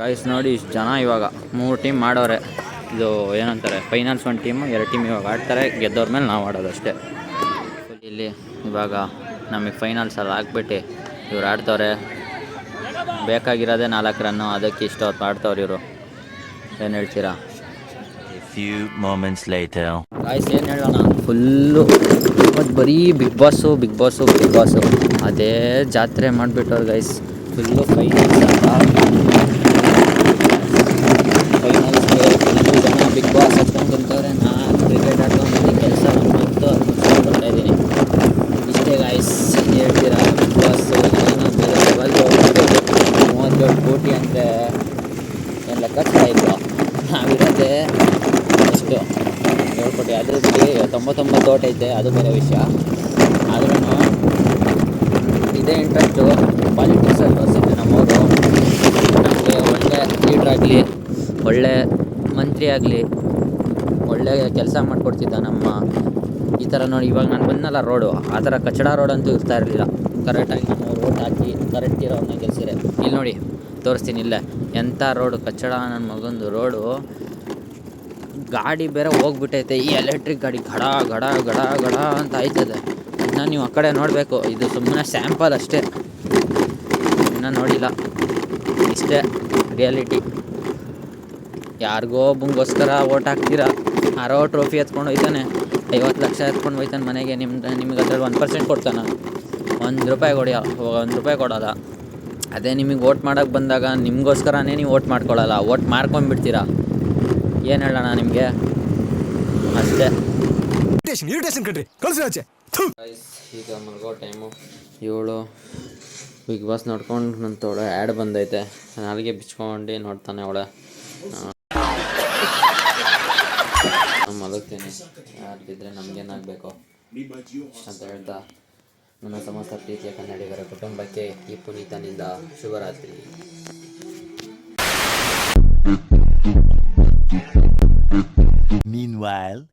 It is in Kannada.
ಗಾಯ್ಸ್ ನೋಡಿ, ಇಷ್ಟು ಜನ ಇವಾಗ. ಮೂರು ಟೀಮ್ ಮಾಡೋರೆ ಇದು ಏನಂತಾರೆ? ಫೈನಲ್ಸ್ ಒಂದು ಟೀಮು ಎರಡು ಟೀಮ್ ಇವಾಗ ಆಡ್ತಾರೆ. ಗೆದ್ದವ್ರ ಮೇಲೆ ನಾವು ಆಡೋದು ಅಷ್ಟೇ ಇಲ್ಲಿ ಇವಾಗ ನಮಗೆ ಫೈನಲ್ಸಲ್ಲಿ ಹಾಕ್ಬಿಟ್ಟು ಇವ್ರು ಆಡ್ತವ್ರೆ. ಬೇಕಾಗಿರೋದೇ ನಾಲ್ಕು ರನ್ನು ಅದಕ್ಕೆ ಇಷ್ಟು ಹೊತ್ತು ಆಡ್ತವ್ರೆ ಇವರು. ಏನು ಹೇಳ್ತೀರಾ? Few moments later. ಗಾಯ್ಸ್ ಏನು ಹೇಳೋಣ? ಫುಲ್ಲು ಮತ್ತು ಬರೀ Bigg Boss Bigg Boss Bigg Boss ಅದೇ ಜಾತ್ರೆ ಮಾಡಿಬಿಟ್ಟವ್ರು ಗೈಸ್ ಫುಲ್ಲು ಫೈನಲ್ಸ್ ಫೈನಲ್ಸ್ಗೆ ಫುಲ್ಲು ಜನ ಬಿಗ್ ಬಾಸ್ ಹತ್ಕೊಂಡು ಕುಂತವ್ರೆ. ನಾನು ಕ್ರಿಕೆಟ್ ಆಡ್ಕೊಂಡು ಕೆಲಸ ಅದು ಬರ್ತಾ ಇದ್ದೀನಿ ಇಷ್ಟೇ ಗಾಯ್ಸ್ ಹೇಳ್ತೀರಾ? ಬಿಗ್ ಬಾಸು ಮೂವತ್ತೇಳು ಕೋಟಿ ಅಂದರೆ ಏನು ಲೆಕ್ಕ ಇಲ್ಲ ನಾವಿರೋದೇ ಎಷ್ಟು ಹೇಳ್ಕೊಟ್ಟೆ ಕೋಟಿ ಅದ್ರ ಬಿಡಿ ತೊಂಬತ್ತೊಂಬತ್ತು ತೋಟ ಐತೆ, ಅದು ಬೇರೆ ವಿಷಯ. ಆದ್ರೂ ಇದೇ ಇಂಟ್ರೆಸ್ಟು ಪಾಲಿಟಿಕ್ಸಲ್ಲಿ ತೋರಿಸಿದ್ದೆ ನಮ್ಮವರು? ನಮಗೆ ಒಳ್ಳೆ ಲೀಡ್ರ್ ಆಗಲಿ, ಒಳ್ಳೆ ಮಂತ್ರಿ ಆಗಲಿ, ಒಳ್ಳೆ ಕೆಲಸ ಮಾಡಿಕೊಡ್ತಿದ್ದ ನಮ್ಮ ಈ ಥರ ನೋಡಿ. ಇವಾಗ ನಾನು ಬಂದಲ್ಲ ರೋಡು ಆ ಥರ ಕಚಡ ರೋಡ್ ಅಂತೂ ಇರ್ತಾ ಇರಲಿಲ್ಲ. ಕರೆಕ್ಟಾಗಿ ನಮ್ಮ ರೋಡ್ ಹಾಕಿ ಕರೆಕ್ಟ್ ಇರೋನ್ನ ಕೆಲಸ ಇಲ್ಲಿ ನೋಡಿ, ತೋರಿಸ್ತೀನಿ ಇಲ್ಲೇ. ಎಂಥ ರೋಡು ಕಚ್ಚಡ ನನ್ನ ಮಗಂದು ರೋಡು ಗಾಡಿ ಬೇರೆ ಹೋಗ್ಬಿಟ್ಟೈತೆ. ಈ ಎಲೆಕ್ಟ್ರಿಕ್ ಗಾಡಿ ಗಡ ಗಡ ಗಡ ಗಡ ಅಂತ ಆಯ್ತದೆ. ಇನ್ನು ನೀವು ಆ ಕಡೆ ನೋಡಬೇಕು. ಇದು ಸುಮ್ಮನೆ ಸ್ಯಾಂಪಲ್ ಅಷ್ಟೇ. ಇನ್ನೂ ನೋಡಿಲ್ಲ. ಇಷ್ಟೇ ರಿಯಾಲಿಟಿ ಯಾರಿಗೋ ಒಬ್ಬಂಗೋಸ್ಕರ ಓಟ್ ಹಾಕ್ತೀರಾ? ಯಾರೋ ಟ್ರೋಫಿ ಎತ್ಕೊಂಡು ಹೋಯ್ತಾನೆ. ಐವತ್ತು ಲಕ್ಷ ಎತ್ಕೊಂಡು ಹೋಯ್ತಾನೆ ಮನೆಗೆ. ನಿಮ್ಮ ನಿಮ್ಗೆ ಅದ್ರಲ್ಲಿ ಒಂದು ಪರ್ಸೆಂಟ್ ಕೊಡ್ತಾನೆ. ಒಂದು ರೂಪಾಯಿ ಕೊಡಿ. ಒಂದು ರೂಪಾಯಿ ಕೊಡೋಲ್ಲ ಅದೇ ನಿಮಗೆ ಓಟ್ ಮಾಡೋಕ್ಕೆ ಬಂದಾಗ ನಿಮಗೋಸ್ಕರನೇ ನೀವು ಓಟ್ ಮಾಡ್ಕೊಳ್ಳಲ್ಲ. ಓಟ್ ಮಾಡ್ಕೊಂಡ್ಬಿಡ್ತೀರಾ? ಏನು ಹೇಳೋಣ ನಿಮಗೆ? ಅಷ್ಟೇ. ಇರಿಟೇಷನ್ ಇರಿಟೇಷನ್ ಕಣ್ರಿ. ಕಳ್ಸಿ ಆಚೆ. ಈಗ ಮಲ್ಗೋ ಟೈಮು ಏಳು. ಬಿಗ್ ಬಾಸ್ ನೋಡ್ಕೊಂಡು ನನ್ನ ತೋಳು ಆ್ಯಡ್ ಬಂದೈತೆ. ನಾಲ್ಗೆ ಬಿಚ್ಕೊಂಡು ನೋಡ್ತಾನೆ ಅವಳೆ. ಮಲಗ್ತೀನಿ. ಯಾರ್ದಿದ್ರೆ ನಮಗೇನಾಗಬೇಕು ಅಂತ ಹೇಳ್ತಾ ನನ್ನ ಸಮಸ್ತ ಪ್ರೀತಿಯ ಕನ್ನಡಿಗರ ಕುಟುಂಬಕ್ಕೆ ಈ ಪುನೀತನಿಂದ ಶುಭರಾತ್ರಿ. while.